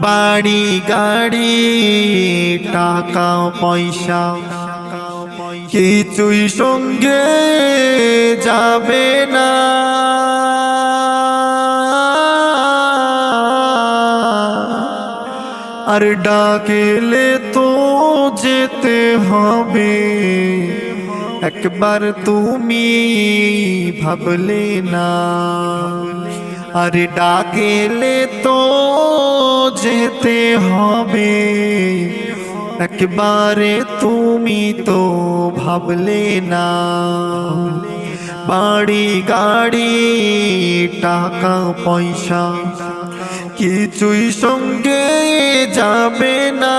বাড়ি, গাড়ি টাকা পয়সা। কিছুই সঙ্গে যাবে না। আর ডাকেলে তো যেতে হবে। একবার তুমি ভাবলে না। আরে ডাকেলে তো যেতে হবে। একবারে তুমি তো ভাবলে না। বাড়ি, গাড়ি, টাকা, পয়সা কিছুই সঙ্গে যাবে না।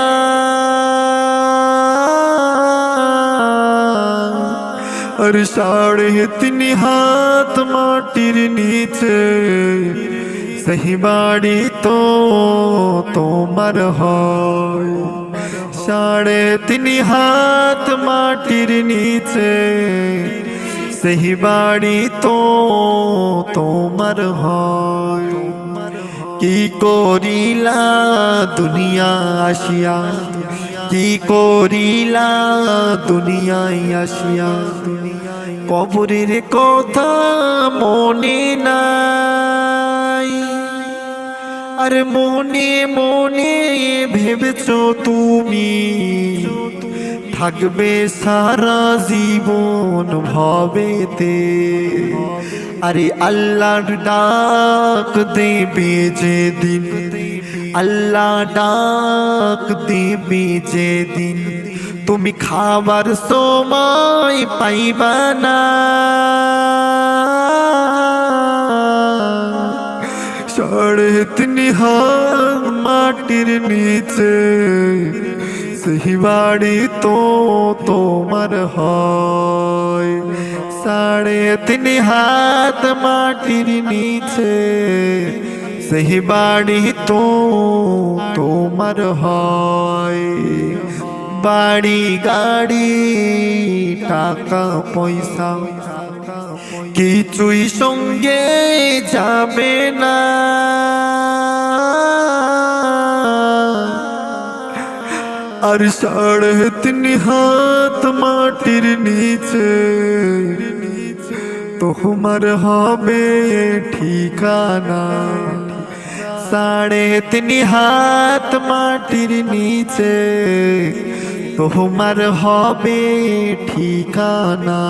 আর সাড়ে তিন হাত মাটির নিচে বাড়ি তো তোমার হয় সাড়ে তিন হাত মাটির নিচে সেই বাড়ি তো তোমার হয় কি করিলা দুনিয়া আসিয়া কি করিলা দুনিয়ায় আসিয়া কবরের কথা মনে নাই আর মনে মনে ভেবেছ তুমি। থাকবে সারা জীবন ভবেতে। আরে আল্লাহর ডাক দেবে যে দিন আল্লাহ ডাক দেবে যে দিন তুমি খাবার সময় পাইবা না। হাত মাটির নিচে, সেই বাড়ি তো তোমার হয়। সাড়ে তিন হাত মাটির নিচে, সেই বাড়ি তো তোমার হয়। বাড়ি, গাড়ি, টাকা, পয়সা, কিছুই সঙ্গে যাবে না। আর সাড়ে তিন হাত মাটির নিচে। তোমার হবে ঠিকানা। সাড়ে তিন হাত মাটির নিচে। তোমার হবে ঠিকানা।